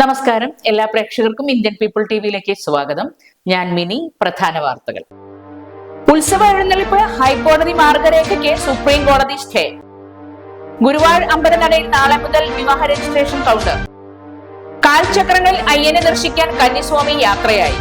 നമസ്കാരം. എല്ലാ പ്രേക്ഷകർക്കും ഇന്ത്യൻ പീപ്പിൾ ടി വിയിലേക്ക് സ്വാഗതം. ഞാൻ മിനി പ്രധാന വാർത്തകൾ. ഉത്സവ എഴുന്നള്ളിപ്പ് ഹൈക്കോടതി മാർഗരേഖയ്ക്ക് സുപ്രീം കോടതി സ്റ്റേ. ഗുരുവായൂർ അമ്പലനടയിൽ നാളെ മുതൽ വിവാഹ രജിസ്ട്രേഷൻ കൗണ്ടർ. കാൽചക്രങ്ങളിൽ അയ്യനെ ദർശിക്കാൻ കന്നിസ്വാമി യാത്രയായി.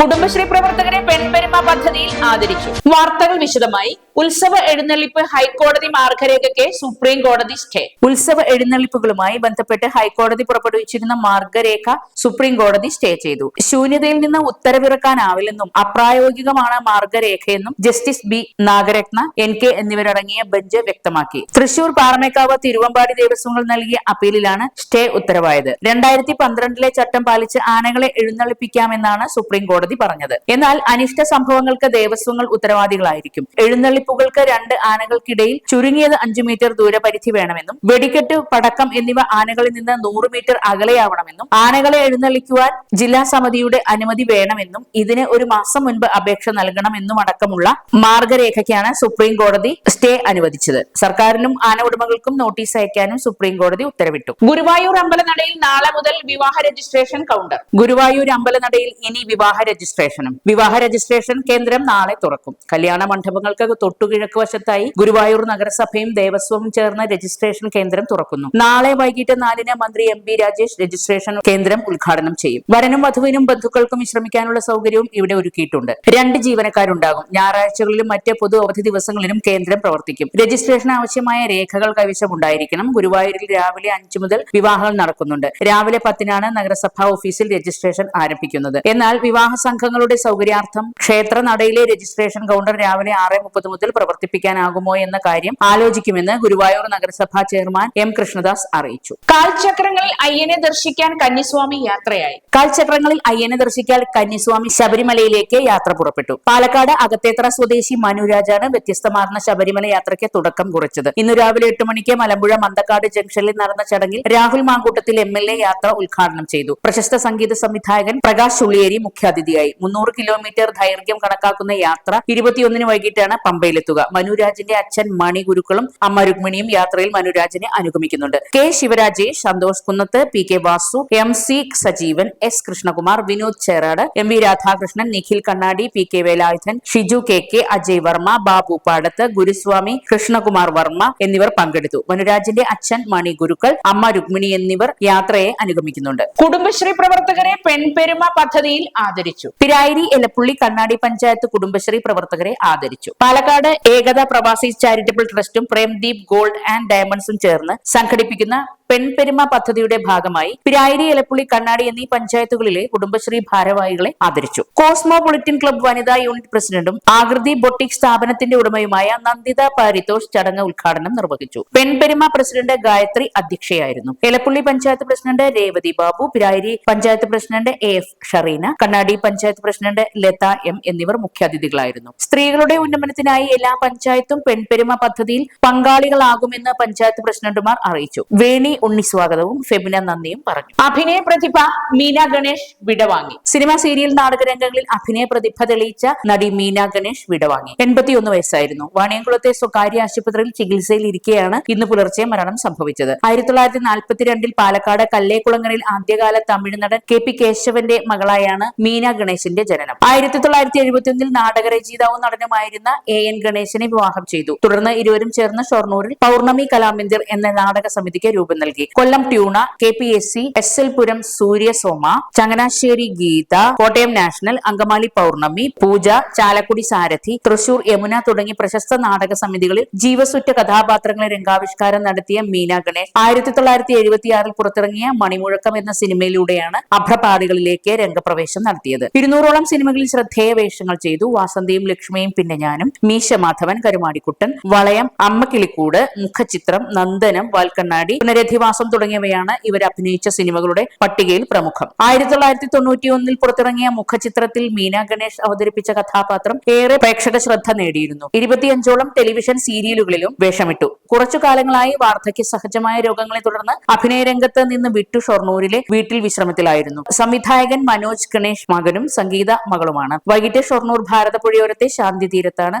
കുടുംബശ്രീ പ്രവർത്തകരെ പെൺപെരുമ പദ്ധതിയിൽ ആദരിച്ചു. വാർത്തകൾ വിശദമായി ഉത്സവ എഴുന്നള്ളിപ്പ് ഹൈക്കോടതി മാർഗരേഖയ്ക്ക് സുപ്രീം കോടതി സ്റ്റേ. ഉത്സവ എഴുന്നള്ളിപ്പുകളുമായി ബന്ധപ്പെട്ട് ഹൈക്കോടതി പുറപ്പെടുവിച്ചിരുന്ന മാർഗരേഖ സുപ്രീം കോടതി സ്റ്റേ ചെയ്തു. ശൂന്യതയിൽ നിന്ന് ഉത്തരവിറക്കാനാവില്ലെന്നും അപ്രായോഗികമാണ് മാർഗരേഖയെന്നും justice B Nagarathna N K എന്നിവരടങ്ങിയ ബെഞ്ച് വ്യക്തമാക്കി. തൃശൂർ പാറമേക്കാവ് തിരുവമ്പാടി ദേവസ്വങ്ങൾ നൽകിയ അപ്പീലിലാണ് സ്റ്റേ ഉത്തരവായത്. രണ്ടായിരത്തി പന്ത്രണ്ടിലെ ചട്ടം പാലിച്ച് ആനകളെ എഴുന്നള്ളിപ്പിക്കാമെന്നാണ് സുപ്രീം കോടതി പറഞ്ഞത്. എന്നാൽ അനിഷ്ട സംഭവങ്ങൾക്ക് ദേവസ്വങ്ങൾ ഉത്തരവാദികളായിരിക്കും. എഴുന്നള്ളിപ്പുകൾക്ക് രണ്ട് ആനകൾക്കിടയിൽ ചുരുങ്ങിയത് അഞ്ചു മീറ്റർ ദൂരപരിധി വേണമെന്നും വെടിക്കെട്ട് പടക്കം എന്നിവ ആനകളിൽ നിന്ന് നൂറ് മീറ്റർ അകലെയാവണമെന്നും ആനകളെ എഴുന്നള്ളിക്കുവാൻ ജില്ലാ സമിതിയുടെ അനുമതി വേണമെന്നും ഇതിന് ഒരു മാസം മുൻപ് അപേക്ഷ നൽകണമെന്നും അടക്കമുള്ള മാർഗരേഖയ്ക്കാണ് സുപ്രീം കോടതി സ്റ്റേ അനുവദിച്ചത്. സർക്കാരിനും ആന ഉടമകൾക്കും നോട്ടീസ് അയക്കാനും സുപ്രീം കോടതി ഉത്തരവിട്ടു. ഗുരുവായൂർ അമ്പലനടയിൽ നാളെ മുതൽ വിവാഹ രജിസ്ട്രേഷൻ കൗണ്ടർ. ഗുരുവായൂർ അമ്പലനടയിൽ ഇനി വിവാഹ രജിസ്ട്രേഷനും. വിവാഹ രജിസ്ട്രേഷൻ കേന്ദ്രം നാളെ തുറക്കും. കല്യാണ മണ്ഡപങ്ങൾക്ക് തൊട്ടുകിഴക്ക് വശത്തായി ഗുരുവായൂർ നഗരസഭയും ദേവസ്വവും ചേർന്ന് രജിസ്ട്രേഷൻ കേന്ദ്രം തുറക്കുന്നു. നാളെ വൈകിട്ട് നാലിന് മന്ത്രി എം പി രാജേഷ് രജിസ്ട്രേഷൻ കേന്ദ്രം ഉദ്ഘാടനം ചെയ്യും. വരനും വധുവിനും ബന്ധുക്കൾക്കും വിശ്രമിക്കാനുള്ള സൗകര്യവും ഇവിടെ ഒരുക്കിയിട്ടുണ്ട്. രണ്ട് ജീവനക്കാരുണ്ടാകും. ഞായറാഴ്ചകളിലും മറ്റ് പൊതു അവധി ദിവസങ്ങളിലും കേന്ദ്രം പ്രവർത്തിക്കും. രജിസ്ട്രേഷൻ ആവശ്യമായ രേഖകൾ കൈവശമുണ്ടായിരിക്കണം. ഗുരുവായൂരിൽ രാവിലെ അഞ്ചു മുതൽ വിവാഹങ്ങൾ നടക്കുന്നുണ്ട്. രാവിലെ പത്തിനാണ് നഗരസഭാ ഓഫീസിൽ രജിസ്ട്രേഷൻ ആരംഭിക്കുന്നത്. എന്നാൽ വിവാഹ സംഘങ്ങളുടെ സൗകര്യാർത്ഥം ക്ഷേത്ര നടയിലെ രജിസ്ട്രേഷൻ കൗണ്ടർ രാവിലെ ആറ് മുപ്പത് മുതൽ പ്രവർത്തിപ്പിക്കാനാകുമോ എന്ന കാര്യം ആലോചിക്കുമെന്ന് ഗുരുവായൂർ നഗരസഭാ ചെയർമാൻ എം കൃഷ്ണദാസ് അറിയിച്ചു. കാൽചക്രങ്ങളിൽ അയ്യനെ ദർശിക്കാൻ കന്നിസ്വാമി യാത്രയായി. കാൽചക്രങ്ങളിൽ അയ്യനെ ദർശിക്കാൻ കന്നിസ്വാമി ശബരിമലയിലേക്ക് യാത്ര പുറപ്പെട്ടു. പാലക്കാട് അകത്തേത്ര സ്വദേശി മനുരാജാണ് വ്യത്യസ്തമാർന്ന ശബരിമല യാത്രയ്ക്ക് തുടക്കം കുറിച്ചത്. ഇന്ന് രാവിലെ എട്ട് മണിക്ക് മലമ്പുഴ മന്തക്കാട് ജംഗ്ഷനിൽ നടന്ന ചടങ്ങിൽ Rahul Mamkootathil M L A യാത്ര ഉദ്ഘാടനം ചെയ്തു. പ്രശസ്ത സംഗീത സംവിധായകൻ പ്രകാശ് ചുള്ളിയേരി മുഖ്യാതിഥിയായി. മുന്നൂറ് കിലോമീറ്റർ ദൈർഘ്യം കണക്കാക്കുന്ന യാത്ര ഇരുപത്തിയൊന്നിന് വൈകിട്ടാണ് പമ്പയിലെത്തുക മനുരാജിന്റെ അച്ഛൻ മണി ഗുരുക്കളും അമ്മ രുക്മിണിയും യാത്രയിൽ മനുരാജിനെ അനുഗമിക്കുന്നുണ്ട്. K. Sivarajesh Santhosh Kunnath P. K. Vasu M. C. Sajeevan S. Krishnakumar Vinod Cherad M. V. Radhakrishnan Nikhil Kannadi P. K. Velayudhan Shiju K. K. Ajay Varma Babu Padath Guruswamy Krishnakumar Varma എന്നിവർ പങ്കെടുത്തു. മനുരാജിന്റെ അച്ഛൻ മണി ഗുരുക്കൾ അമ്മ രുക്മിണി എന്നിവർ യാത്രയെ അനുഗമിക്കുന്നുണ്ട്. കുടുംബശ്രീ പ്രവർത്തകരെ പെൺപെരുമ പദ്ധതിയിൽ ആദരിച്ചു. പിരായിരി എലപ്പുള്ളി കണ്ണാടി പഞ്ചായത്ത് കുടുംബശ്രീ പ്രവർത്തകരെ ആദരിച്ചു. പാലക്കാട് ഏകതാ പ്രവാസി ചാരിറ്റബിൾ ട്രസ്റ്റും പ്രേംദീപ് ഗോൾഡ് ആൻഡ് ഡയമണ്ട്സും ചേർന്ന് സംഘടിപ്പിക്കുന്ന പെൺപെരുമ പദ്ധതിയുടെ ഭാഗമായി പിരായിരി എലപ്പുള്ളി കണ്ണാടി എന്നീ പഞ്ചായത്തുകളിലെ കുടുംബശ്രീ ഭാരവാഹികളെ ആദരിച്ചു. കോസ്മോപൊളിറ്റൻ ക്ലബ് വനിതാ യൂണിറ്റ് പ്രസിഡന്റും ആകൃതി ബൊട്ടിക് സ്ഥാപനത്തിന്റെ ഉടമയുമായ നന്ദിത പാരിതോഷ് ചടങ്ങ് ഉദ്ഘാടനം നിർവഹിച്ചു. Penperuma president Gayathri അധ്യക്ഷയായിരുന്നു. Elappully panchayat president Revathi Babu Pirayiri panchayat president A F Shareena Kannadi panchayat president Latha M എന്നിവർ മുഖ്യാതിഥികളായിരുന്നു. സ്ത്രീകളുടെ ഉന്നമനത്തിനായി എല്ലാ പഞ്ചായത്തും പെൺപെരുമ പദ്ധതിയിൽ പങ്കാളികളാകുമെന്ന് പഞ്ചായത്ത് പ്രസിഡന്റുമാർ അറിയിച്ചു. വേണി ഉണ്ണി സ്വാഗതവും ഫെബിന നന്ദിയും പറഞ്ഞു. അഭിനയ പ്രതിഭ മീന ഗണേഷ് വിടവാങ്ങി. സിനിമ സീരിയൽ നാടകരംഗങ്ങളിൽ അഭിനയ പ്രതിഭ തെളിയിച്ച നടി മീന ഗണേഷ് വിടവാങ്ങി. എൺപത്തിയൊന്ന് വയസ്സായിരുന്നു. വാണിയംകുളത്തെ സ്വകാര്യ ആശുപത്രിയിൽ ചികിത്സയിൽ ഇരിക്കെയാണ് ഇന്ന് പുലർച്ചെ മരണം സംഭവിച്ചത്. ആയിരത്തി തൊള്ളായിരത്തി നാൽപ്പത്തിരണ്ടിൽ പാലക്കാട് കല്ലേക്കുളങ്ങരയിൽ ആദ്യകാല തമിഴ് നടൻ കെ പി കേശവന്റെ മകളായാണ് മീന ഗണേശിന്റെ ജനനം. ആയിരത്തി തൊള്ളായിരത്തി എഴുപത്തിയൊന്നിൽ നാടകരചയിതാവും നടനുമായിരുന്ന എ എൻ ഗണേശനെ വിവാഹം ചെയ്തു. തുടർന്ന് ഇരുവരും ചേർന്ന് ഷൊർണൂരിൽ പൗർണമി കലാമന്ദിർ എന്ന നാടക സമിതിക്ക് രൂപം നൽകി Kollam tuna K P S C S L Puram Suryasoma Changanassery Geetha Kottayam national Angamaly Pournami Pooja Chalakudy Sarathi Thrissur Yamuna തുടങ്ങി പ്രശസ്ത നാടക സമിതികളിൽ ജീവസുറ്റ കഥാപാത്രങ്ങളെ രംഗാവിഷ്കാരം നടത്തിയ മീന ഗണേഷ് ആയിരത്തി തൊള്ളായിരത്തി എഴുപത്തിയാറിൽ പുറത്തിറങ്ങിയ മണിമുഴക്കം എന്ന സിനിമയിലൂടെയാണ് അഭ്രപാതികളിലേക്ക് രംഗപ്രവേശം നടത്തിയത്. ഇരുന്നൂറോളം സിനിമകളിൽ ശ്രദ്ധേയ വേഷങ്ങൾ ചെയ്തു. വാസന്തിയും ലക്ഷ്മിയും പിന്നെ ഞാനും. മീശ മാധവൻ കരുമാടിക്കുട്ടൻ വളയം അമ്മക്കിളിക്കൂട് മുഖചിത്രം നന്ദനം വാൽക്കണ്ണാടി പുനരധിവാസം തുടങ്ങിയവയാണ് ഇവർ അഭിനയിച്ച സിനിമകളുടെ പട്ടികയിൽ പ്രമുഖം. ആയിരത്തി തൊള്ളായിരത്തി തൊണ്ണൂറ്റി ഒന്നിൽ പുറത്തിറങ്ങിയ മുഖചിത്രത്തിൽ മീന ഗണേഷ് അവതരിപ്പിച്ച കഥാപാത്രം ഏറെ പ്രേക്ഷക ശ്രദ്ധ നേടിയിരുന്നു. ഇരുപത്തിയഞ്ചോളം ടെലിവിഷൻ സീരിയലുകളിലും വേഷമിട്ടു. കുറച്ചു കാലങ്ങളായി വാർദ്ധക്യ സഹജമായ രോഗങ്ങളെ തുടർന്ന് അഭിനയ രംഗത്ത് നിന്ന് വിട്ടു ഷൊർണൂരിലെ വീട്ടിൽ വിശ്രമത്തിലായിരുന്നു. സംവിധായകൻ മനോജ് ഗണേഷ് മകനും സംഗീത മകളുമാണ്. വൈകിട്ട് ഷൊർണൂർ ഭാരതപ്പുഴയോരത്തെ ശാന്തി തീരത്താണ്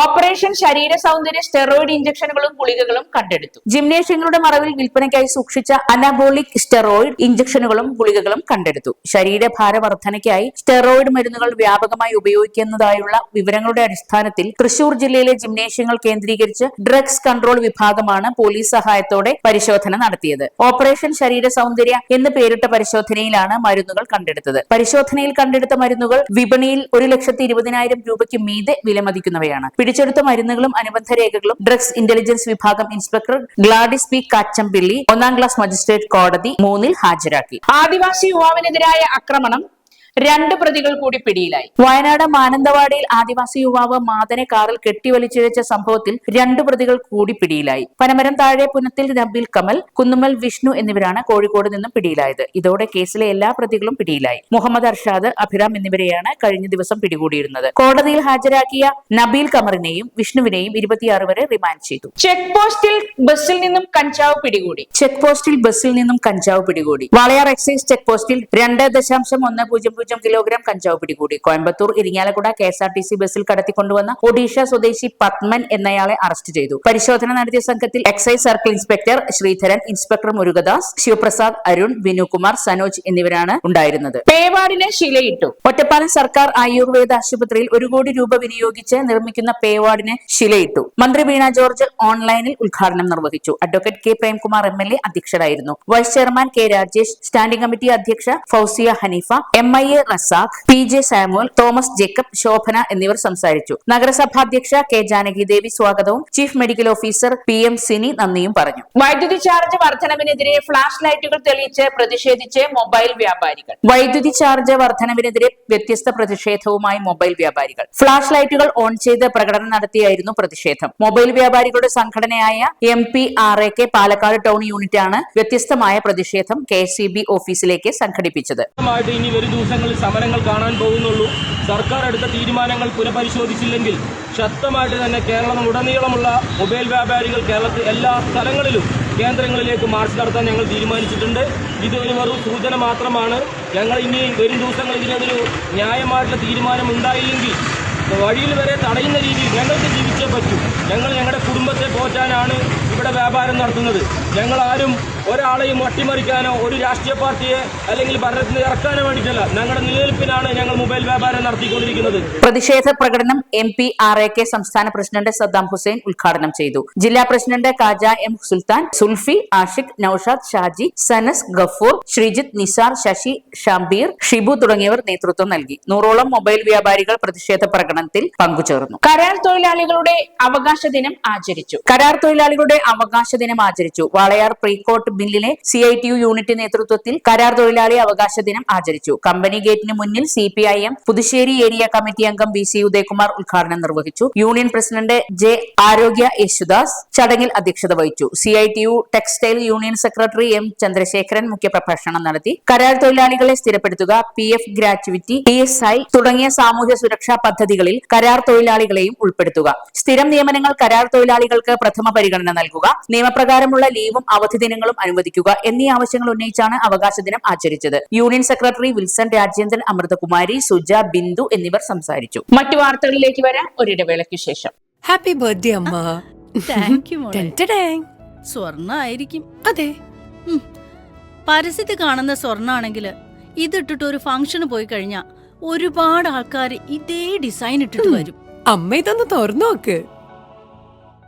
ഓപ്പറേഷൻ ശരീര സൗന്ദര്യ സ്റ്റെറോയിഡ് ഇഞ്ചക്ഷനുകളും ഗുളികകളും കണ്ടെടുത്തു. ജിംനേഷ്യങ്ങളുടെ മറവിൽ വിൽപ്പനയ്ക്കായി സൂക്ഷിച്ച അനബോളിക് സ്റ്റെറോയിഡ് ഇഞ്ചക്ഷനുകളും ഗുളികകളും കണ്ടെടുത്തു. ശരീരഭാര വർധനയ്ക്കായി സ്റ്റെറോയിഡ് മരുന്നുകൾ വ്യാപകമായി ഉപയോഗിക്കുന്നതായുള്ള വിവരങ്ങളുടെ അടിസ്ഥാനത്തിൽ തൃശൂർ ജില്ലയിലെ ജിംനേഷ്യങ്ങൾ കേന്ദ്രീകരിച്ച് ഡ്രഗ്സ് കൺട്രോൾ വിഭാഗമാണ് പോലീസ് സഹായത്തോടെ പരിശോധന നടത്തിയത്. ഓപ്പറേഷൻ ശരീര സൗന്ദര്യ എന്ന് പേരിട്ട പരിശോധനയിലാണ് മരുന്നുകൾ കണ്ടെടുത്തത്. പരിശോധനയിൽ കണ്ടെടുത്ത മരുന്നുകൾ വിപണിയിൽ ഒരു ലക്ഷത്തി ഇരുപതിനായിരം രൂപയ്ക്ക് മീതെ വിലമതിക്കുന്നവയാണ്. പിടിച്ചെടുത്ത മരുന്നുകളും അനുബന്ധ രേഖകളും ഡ്രഗ്സ് ഇന്റലിജൻസ് വിഭാഗം ഇൻസ്പെക്ടർ ഗ്ലാഡിസ് പി കാച്ചമ്പിള്ളി ഒന്നാം ക്ലാസ് മജിസ്ട്രേറ്റ് കോടതി മൂന്നിൽ ഹാജരാക്കി. ആദിവാസി യുവാവിനെതിരായ ആക്രമണം രണ്ട് പ്രതികൾ കൂടി പിടിയിലായി. വയനാട് മാനന്തവാടിയിൽ ആദിവാസി യുവാവ് മാതനെ കാറിൽ കെട്ടിവലിച്ചിഴച്ച സംഭവത്തിൽ രണ്ട് പ്രതികൾ കൂടി പിടിയിലായി. പനമരം താഴെ പുനത്തിൽ നബീൽ കമൽ കുന്നുമൽ വിഷ്ണു എന്നിവരാണ് കോഴിക്കോട് നിന്നും പിടിയിലായത്. ഇതോടെ കേസിലെ എല്ലാ പ്രതികളും പിടിയിലായി. മുഹമ്മദ് അർഷാദ് അഭിറാം എന്നിവരെയാണ് കഴിഞ്ഞ ദിവസം പിടികൂടിയിരുന്നത്. കോടതിയിൽ ഹാജരാക്കിയ നബീൽ കമറിനെയും വിഷ്ണുവിനെയും ഇരുപത്തിയാറ് വരെ റിമാൻഡ് ചെയ്തു. ചെക്ക് പോസ്റ്റിൽ ബസ്സിൽ നിന്നും കഞ്ചാവ് പിടികൂടി. ചെക്ക് പോസ്റ്റിൽ ബസ്സിൽ നിന്നും കഞ്ചാവ് പിടികൂടി. വാളയാർ എക്സൈസ് ചെക്ക് പോസ്റ്റിൽ രണ്ട് ദശാംശം ഒന്ന് പൂജ്യം പൂജ്യം കിലോഗ്രാം കഞ്ചാവ് പിടികൂടി. Coimbatore Irinjalakuda K S R T C ബസ്സിൽ കടത്തിക്കൊണ്ടുവന്ന ഒഡീഷ സ്വദേശി പത്മൻ എന്നയാളെ അറസ്റ്റ് ചെയ്തു. പരിശോധന നടത്തിയ സംഘത്തിൽ excise circle inspector Sreedharan inspector Murugadas Sivaprasad Arun Vinukumar Sanoj എന്നിവരാണ് ഉണ്ടായിരുന്നത്. പേവാടിനെ ശിലയിട്ടു. ഒറ്റപ്പാലം സർക്കാർ ആയുർവേദ ആശുപത്രിയിൽ ഒരു കോടി രൂപ വിനിയോഗിച്ച് നിർമ്മിക്കുന്ന പേവാർഡിന് ശിലയിട്ടു. മന്ത്രി വീണ ജോർജ് ഓൺലൈനിൽ ഉദ്ഘാടനം നിർവഹിച്ചു. Advocate K Premkumar M L A അധ്യക്ഷരായിരുന്നു. Vice chairman K Rajesh standing committee അധ്യക്ഷ Fousiya Haneefa M I Razak P J Samuel Thomas Jacob Sobhana എന്നിവർ സംസാരിച്ചു. നഗരസഭാധ്യക്ഷ കെ ജാനകി ദേവി സ്വാഗതവും chief medical officer P M Sini നന്ദിയും പറഞ്ഞു. വൈദ്യുതി ചാർജ് വർധനവിനെതിരെ ഫ്ളാഷ് ലൈറ്റുകൾ തെളിയിച്ച് പ്രതിഷേധിച്ച് മൊബൈൽ വ്യാപാരികൾ. വൈദ്യുതി ചാർജ് വർധനവിനെതിരെ വ്യത്യസ്ത പ്രതിഷേധവുമായി മൊബൈൽ വ്യാപാരികൾ. ഫ്ളാഷ് ലൈറ്റുകൾ ഓൺ ചെയ്ത് പ്രകടനം നടത്തിയായിരുന്നു പ്രതിഷേധം. മൊബൈൽ വ്യാപാരികളുടെ സംഘടനയായ M P R A K Palakkad town യൂണിറ്റാണ് വ്യത്യസ്തമായ പ്രതിഷേധം കെ സി ബി ഓഫീസിലേക്ക് സംഘടിപ്പിച്ചത്. ഇനി വരും ദിവസങ്ങളിൽ സമരങ്ങൾ കാണാൻ പോകുന്നുള്ളൂ. സർക്കാർ എടുത്ത തീരുമാനങ്ങൾ പുനഃപരിശോധിച്ചില്ലെങ്കിൽ ശക്തമായിട്ട് തന്നെ കേരളം ഉടനീളമുള്ള മൊബൈൽ വ്യാപാരികൾ കേരളത്തിൽ എല്ലാ സ്ഥലങ്ങളിലും കേന്ദ്രങ്ങളിലേക്ക് മാർച്ച് നടത്താൻ ഞങ്ങൾ തീരുമാനിച്ചിട്ടുണ്ട്. ഇത് ഒരു വെറും സൂചന മാത്രമാണ്. ഞങ്ങൾ ഇനി വരും ദിവസങ്ങൾ ഇതിനൊരു ന്യായമായിട്ടുള്ള തീരുമാനം ഉണ്ടായില്ലെങ്കിൽ വഴിയിൽ വരെ തടയുന്ന രീതിയിൽ ഞങ്ങൾക്ക് ജീവിച്ചേ പറ്റൂ. ഞങ്ങൾ ഞങ്ങളുടെ കുടുംബത്തെ പോറ്റാനാണ് ഇവിടെ വ്യാപാരം നടത്തുന്നത്. ഞങ്ങളാരും ഒരാളെയും അട്ടിമറിക്കാനോ ഒരു രാഷ്ട്രീയ പാർട്ടിയെ അല്ലെങ്കിൽ ഭരണത്തിന് ഇറക്കാനോ വേണ്ടിയിട്ടല്ല. ഞങ്ങളുടെ നിലനിൽപ്പിനാണ് ഞങ്ങൾ മൊബൈൽ വ്യാപാരം നടത്തിക്കൊണ്ടിരിക്കുന്നത്. പ്രതിഷേധ പ്രകടനം M P R A K സംസ്ഥാന പ്രസിഡന്റ് സദ്ദാം ഹുസൈൻ ഉദ്ഘാടനം ചെയ്തു. ജില്ലാ പ്രസിഡന്റ് കാജ എം സുൽത്താൻ സുൽഫി ആഷിഖ് നൌഷാദ് ഷാജി സനസ് ഗഫൂർ ശ്രീജിത്ത് നിസാർ ശശി ഷംബീർ ഷിബു തുടങ്ങിയവർ നേതൃത്വം നൽകി. നൂറോളം മൊബൈൽ വ്യാപാരികൾ പ്രതിഷേധ പ്രകടനത്തിൽ പങ്കുചേർന്നു. കരാർ തൊഴിലാളികളുടെ അവകാശ ദിനം ആചരിച്ചു. കരാർ തൊഴിലാളികളുടെ അവകാശ ദിനം ആചരിച്ചു. Walayar Precot ബില്ലിലെ C I T U unit നേതൃത്വത്തിൽ കരാർ തൊഴിലാളി അവകാശ ദിനം ആചരിച്ചു. കമ്പനി ഗേറ്റിന് മുന്നിൽ C P I M Puthussery area committee അംഗം ബി സി ഉദയകുമാർ ഉദ്ഘാടനം നിർവഹിച്ചു. യൂണിയൻ പ്രസിഡന്റ് ജെ ആരോഗ്യ യേശുദാസ് ചടങ്ങിൽ അധ്യക്ഷത വഹിച്ചു. C I T U textile union secretary M Chandrasekharan മുഖ്യപ്രഭാഷണം നടത്തി. കരാർ തൊഴിലാളികളെ സ്ഥിരപ്പെടുത്തുക P F gratuity P S I തുടങ്ങിയ സാമൂഹ്യ സുരക്ഷാ പദ്ധതികളിൽ കരാർ തൊഴിലാളികളെയും ഉൾപ്പെടുത്തുക. സ്ഥിരം നിയമനങ്ങൾ കരാർ തൊഴിലാളികൾക്ക് പ്രഥമ പരിഗണന നൽകുക. നിയമപ്രകാരമുള്ള ലീവും അവധി ദിനങ്ങളും അനുവദിക്കുക എന്നീ ആവശ്യങ്ങൾ ഉന്നയിച്ചാണ് അവകാശ ദിനം ആചരിച്ചത്. Union secretary Wilson Rajendran Amruthakumari Suja Bindu എന്നിവർ സംസാരിച്ചു. മറ്റു വാർത്തകളിലേക്ക് വരാം. ഒരിടവേളയ്ക്ക് ശേഷം. ഹാപ്പി ബർത്ത്ഡേ അമ്മ. താങ്ക് യു ടെഡാങ്. സ്വർണായിരിക്കും. അതെ. പരസ്യത്തിൽ കാണുന്ന സ്വർണാണെങ്കിൽ ഇതിട്ടിട്ട് ഒരു ഫംഗ്ഷന് പോയി കഴിഞ്ഞാ ഒരുപാട് ആൾക്കാർ ഇതേ ഡിസൈൻ ഇട്ടിട്ട് വരും. അമ്മ ഇതൊന്ന് തുറന്നു നോക്ക്.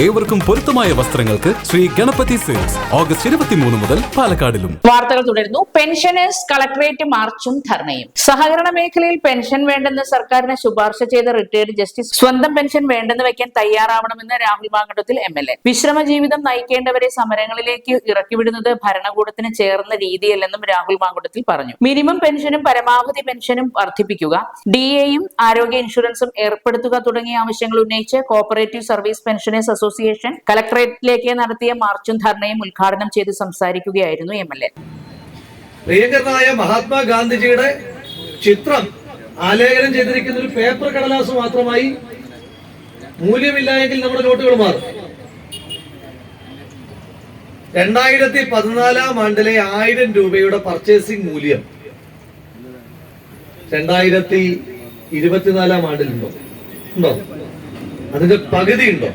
ഏവർക്കും പൊരുത്തമായ വസ്ത്രങ്ങൾക്ക് ശ്രീ ഗണപതി സെയിൽസ്. ഓഗസ്റ്റ് ഇരുപത്തിമൂന്ന് മുതൽ പാലക്കാടിലും. വാർത്തകൾ തുടരുന്നു. പെൻഷനേഴ്സ് കളക്ടറേറ്റ് മാർച്ചും ധർണയും. സഹകരണ മേഖലയിൽ പെൻഷൻ വേണ്ടെന്ന് സർക്കാരിന് ശുപാർശ ചെയ്ത റിട്ടയർഡ് ജസ്റ്റിസ് സ്വന്തം പെൻഷൻ വേണ്ടെന്ന് വെക്കാൻ തയ്യാറാവണമെന്ന് Rahul Mamkootathil M L A വിശ്രമ ജീവിതം നയിക്കേണ്ടവരെ സമരങ്ങളിലേക്ക് ഇറക്കിവിടുന്നത് ഭരണകൂടത്തിന് ചേർന്ന രീതിയല്ലെന്നും രാഹുൽ മാങ്കട്ടത്തിൽ പറഞ്ഞു. മിനിമം പെൻഷനും പരമാവധി പെൻഷനും വർദ്ധിപ്പിക്കുക ഡി എയും ആരോഗ്യ ഇൻഷുറൻസും ഏർപ്പെടുത്തുക തുടങ്ങിയ ആവശ്യങ്ങൾ ഉന്നയിച്ച് കോപ്പറേറ്റീവ് സർവീസ് പെൻഷനേഴ്സ് അസോസിയേഷൻ കലക്ടറേറ്റിലേക്ക് നടത്തിയ മാർച്ചും ധർണയും ഉദ്ഘാടനം ചെയ്ത് സംസാരിക്കുകയായിരുന്നു എം എൽ എ. പ്രിയങ്കരനായ മഹാത്മാഗാന്ധിജിയുടെ ചിത്രം ആലേഖനം ചെയ്തിരിക്കുന്ന ഒരു പേപ്പർ കടലാസ് മാത്രമായി മൂല്യമില്ല എങ്കിൽ നമ്മുടെ നോട്ടുകൾ മാറും. രണ്ടായിരത്തി പതിനാലാം ആണ്ടിലെ ആയിരം രൂപയുടെ പർച്ചേസിംഗ് മൂല്യം രണ്ടായിരത്തി ഇരുപത്തിനാലാം ആണ്ടിലുണ്ടോ? ഉണ്ടോ? അതിന്റെ പകുതി ഉണ്ടോ?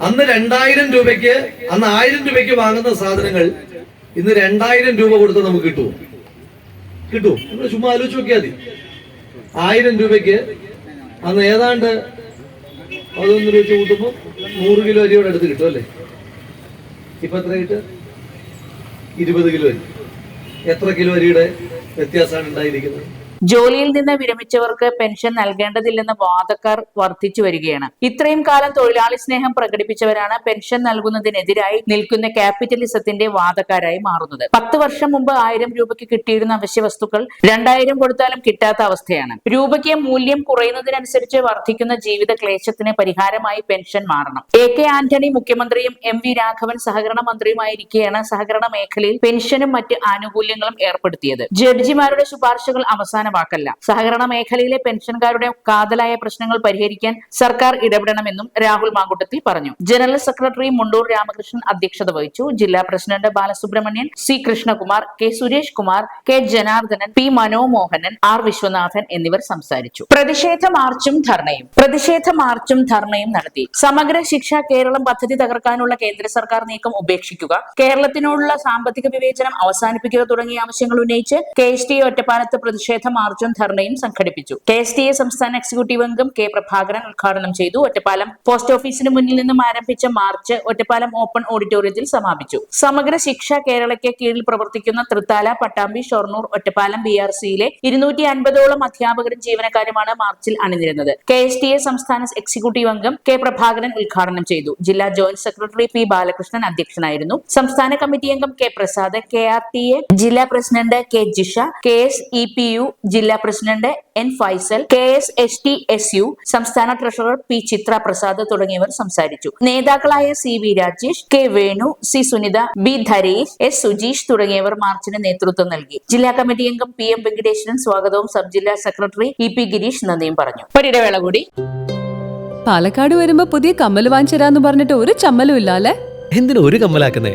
അന്ന് രണ്ടായിരം രൂപയ്ക്ക് അന്ന് ആയിരം രൂപയ്ക്ക് വാങ്ങുന്ന സാധനങ്ങൾ ഇന്ന് രണ്ടായിരം രൂപ കൊടുത്ത് നമുക്ക് കിട്ടുമോ? കിട്ടുമോ നിങ്ങൾ ചുമ്മാ ആലോചിച്ച് നോക്കിയാൽ മതി. ആയിരം രൂപയ്ക്ക് അന്ന് ഏതാണ്ട് പതിനൊന്ന് രൂപ കൂട്ടുമ്പോൾ നൂറ് കിലോ അരിയോടെ അടുത്ത് കിട്ടും അല്ലേ? ഇപ്പൊ എത്ര കിട്ടുക ഇരുപത് കിലോ അരി. എത്ര കിലോ അരിയുടെ വ്യത്യാസമാണ് ഉണ്ടായിരിക്കുന്നത്? ജോലിയിൽ നിന്ന് വിരമിച്ചവർക്ക് പെൻഷൻ നൽകേണ്ടതില്ലെന്ന വാദക്കാർ വർദ്ധിച്ചു വരികയാണ്. ഇത്രയും കാലം തൊഴിലാളി സ്നേഹം പ്രകടിപ്പിച്ചവരാണ് പെൻഷൻ നൽകുന്നതിനെതിരായി നിൽക്കുന്ന ക്യാപിറ്റലിസത്തിന്റെ വാദക്കാരായി മാറുന്നത്. പത്ത് വർഷം മുമ്പ് ആയിരം രൂപയ്ക്ക് കിട്ടിയിരുന്ന അവശ്യ വസ്തുക്കൾ രണ്ടായിരം കൊടുത്താലും കിട്ടാത്ത അവസ്ഥയാണ്. രൂപയ്ക്ക് മൂല്യം കുറയുന്നതിനനുസരിച്ച് വർദ്ധിക്കുന്ന ജീവിത ക്ലേശത്തിന് പരിഹാരമായി പെൻഷൻ മാറണം. എ കെ ആന്റണി മുഖ്യമന്ത്രിയും എം വി രാഘവൻ സഹകരണ മന്ത്രിയുമായിരിക്കെയാണ് സഹകരണ മേഖലയിൽ പെൻഷനും മറ്റ് ആനുകൂല്യങ്ങളും ഏർപ്പെടുത്തിയത്. ജഡ്ജിമാരുടെ ശുപാർശകൾ അവസാന വാക്കല്ല സഹകരണ മേഖലയിലെ പെൻഷൻകാരുടെ കാതലായ പ്രശ്നങ്ങൾ പരിഹരിക്കാൻ സർക്കാർ ഇടപെടണമെന്നും രാഹുൽ മാങ്കുട്ടത്തിൽ പറഞ്ഞു. ജനറൽ സെക്രട്ടറി മുണ്ടൂർ രാമകൃഷ്ണൻ അധ്യക്ഷത വഹിച്ചു. ജില്ലാ president Balasubramanian C Krishnakumar K Suresh Kumar K Janardhanan P Manomohanan R Viswanathan എന്നിവർ സംസാരിച്ചു. പ്രതിഷേധ മാർച്ചും ധർണയും. പ്രതിഷേധ മാർച്ചും ധർണയും നടത്തി. സമഗ്ര ശിക്ഷ കേരളം പദ്ധതി തകർക്കാനുള്ള കേന്ദ്ര സർക്കാർ നീക്കം ഉപേക്ഷിക്കുക കേരളത്തിനോടുള്ള സാമ്പത്തിക വിവേചനം അവസാനിപ്പിക്കുക തുടങ്ങിയ ആവശ്യങ്ങൾ ഉന്നയിച്ച് കെ എസ് ടി ഒറ്റപ്പാലത്ത് പ്രതിഷേധ മാർച്ചും ധർണയും സംഘടിപ്പിച്ചു. കെ എസ് ടി എ സംസ്ഥാന എക്സിക്യൂട്ടീവ് അംഗം കെ പ്രഭാകരൻ ഉദ്ഘാടനം ചെയ്തു. ഒറ്റപ്പാലം പോസ്റ്റ് ഓഫീസിന് മുന്നിൽ നിന്നും ആരംഭിച്ച മാർച്ച് ഒറ്റപ്പാലം ഓപ്പൺ ഓഡിറ്റോറിയത്തിൽ സമാപിച്ചു. സമഗ്ര ശിക്ഷ കേരളയ്ക്ക് കീഴിൽ പ്രവർത്തിക്കുന്ന തൃത്താല പട്ടാമ്പി ഷൊർണൂർ ഒറ്റപ്പാലം ബി ആർ സിയിലെ ഇരുന്നൂറ്റി അൻപതോളം അധ്യാപകരും ജീവനക്കാരുമാണ് മാർച്ചിൽ അണിനിരുന്നത്. കെ എസ് ടി എ സംസ്ഥാന എക്സിക്യൂട്ടീവ് അംഗം കെ പ്രഭാകരൻ ഉദ്ഘാടനം ചെയ്തു. ജില്ലാ ജോയിന്റ് സെക്രട്ടറി പി ബാലകൃഷ്ണൻ അധ്യക്ഷനായിരുന്നു. സംസ്ഥാന കമ്മിറ്റി അംഗം K Prasad K R T A ജില്ലാ president K Jisha K S E P U ജില്ലാ president N Faisal K S S T S U സംസ്ഥാന ട്രഷറർ പി ചിത്ര പ്രസാദ് തുടങ്ങിയവർ സംസാരിച്ചു. നേതാക്കളായ C V Rajesh K Venu C Sunitha B Dharesh S Sujeesh തുടങ്ങിയവർ മാർച്ചിന് നേതൃത്വം നൽകി. ജില്ലാ കമ്മിറ്റി അംഗം പി എം വെങ്കടേശ്വരൻ സ്വാഗതവും സബ് ജില്ലാ സെക്രട്ടറി ഇ പി ഗിരീഷ് നന്ദിയും പറഞ്ഞു. ഒരിടവേള കൂടി. പാലക്കാട് വരുമ്പോ പുതിയ കമ്മൽ വാങ്ങിച്ചരാന്ന് പറഞ്ഞിട്ട് ഒരു ചമ്മലും ഇല്ല അല്ലേ എന്തിനാ ഒരു കമ്മലാക്കുന്നേ?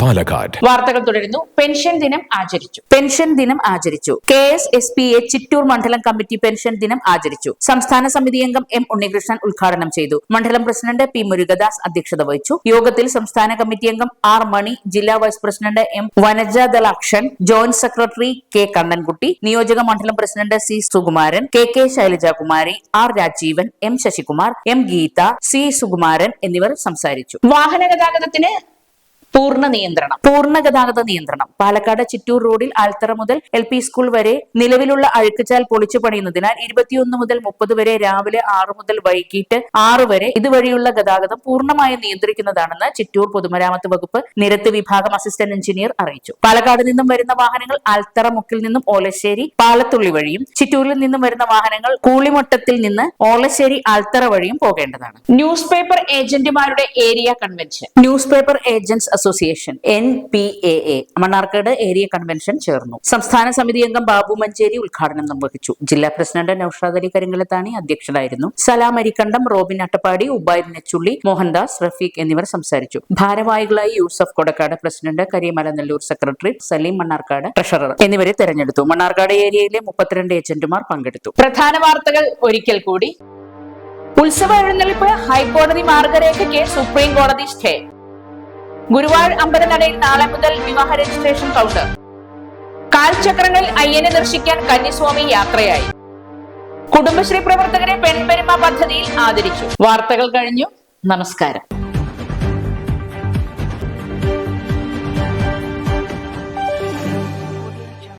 Palakkad. വാർത്തകൾ തുടരുന്നു. പെൻഷൻ ദിനം ആചരിച്ചു. പെൻഷൻ ദിനം ആചരിച്ചു. K S S P A Chittur മണ്ഡലം കമ്മിറ്റി പെൻഷൻ ദിനം ആചരിച്ചു. സംസ്ഥാന സമിതി അംഗം എം ഉണ്ണികൃഷ്ണൻ ഉദ്ഘാടനം ചെയ്തു. മണ്ഡലം പ്രസിഡന്റ് പി മുരുകദാസ് അധ്യക്ഷത വഹിച്ചു. യോഗത്തിൽ സംസ്ഥാന കമ്മിറ്റി അംഗം ആർ മണി ജില്ലാ vice president M Vanajadalakshan joint secretary K Kannankutty നിയോജക മണ്ഡലം president C Sukumaran K K Sailajakumari R Rajeevan M Sasikumar M Geetha C Sukumaran എന്നിവർ സംസാരിച്ചു. വാഹന ഗതാഗതത്തിന് പൂർണ നിയന്ത്രണം പൂർണ ഗതാഗത നിയന്ത്രണം. പാലക്കാട് ചിറ്റൂർ റോഡിൽ ആൽത്തറ മുതൽ എൽ പി സ്കൂൾ വരെ നിലവിലുള്ള അഴുക്കുചാൽ പൊളിച്ചു പണിയുന്നതിനാൽ ഇരുപത്തിയൊന്ന് മുതൽ മുപ്പത് വരെ രാവിലെ ആറ് മുതൽ വൈകിട്ട് ആറ് വരെ ഇതുവഴിയുള്ള ഗതാഗതം പൂർണമായും നിയന്ത്രിക്കുന്നതാണെന്ന് ചിറ്റൂർ പൊതുമരാമത്ത് വകുപ്പ് നിരത്ത് വിഭാഗം അസിസ്റ്റന്റ് എഞ്ചിനീയർ അറിയിച്ചു. പാലക്കാട് നിന്നും വരുന്ന വാഹനങ്ങൾ ആൽത്തറ മുക്കിൽ നിന്നും ഓലശ്ശേരി പാലത്തുള്ളി വഴിയും ചിറ്റൂരിൽ നിന്നും വരുന്ന വാഹനങ്ങൾ കൂളിമുട്ടത്തിൽ നിന്ന് ഓലശ്ശേരി ആൽത്തറ വഴിയും പോകേണ്ടതാണ്. News paper ഏജന്റുമാരുടെ area convention. News paper agents association N P A A Mannarkkad area convention ചേർന്നു. സംസ്ഥാന സമിതി അംഗം ബാബു മഞ്ചേരി ഉദ്ഘാടനം നിർവഹിച്ചു. ജില്ലാ പ്രസിഡന്റ് നൌഷാദ് അലി കരിങ്കലത്താണി അധ്യക്ഷനായിരുന്നു. സലാം അരിക്കണ്ടം റോബിൻ അട്ടപ്പാടി ഉബൈദ് നെച്ചുള്ളി മോഹൻദാസ് റഫീഖ് എന്നിവർ സംസാരിച്ചു. ഭാരവാഹികളായി Yusuf Kodakkad president Kariyamala Nellur secretary Saleem Mannarkkad treasurer എന്നിവരെ തെരഞ്ഞെടുത്തു. മണ്ണാർക്കാട് ഏരിയയിലെ മുപ്പത്തിരണ്ട് ഏജന്റുമാർ പങ്കെടുത്തു. പ്രധാന വാർത്തകൾ ഒരിക്കൽ കൂടി. ഉത്സവ എഴുന്നള്ളിപ്പ് ഹൈക്കോടതി മാർഗരേഖയ്ക്ക് സുപ്രീം കോടതി സ്റ്റേ. ഗുരുവായൂർ അമ്പലനടയിൽ നാളെ മുതൽ വിവാഹ രജിസ്ട്രേഷൻ കൗണ്ടർ കാൽചക്രങ്ങളിൽ അയ്യനെ ദർശിക്കാൻ കന്യസ്വാമി യാത്രയായി. കുടുംബശ്രീ പ്രവർത്തകരെ പെൺപെരുമ പദ്ധതിയിൽ ആദരിച്ചു. വാർത്തകൾ കഴിഞ്ഞു. നമസ്കാരം.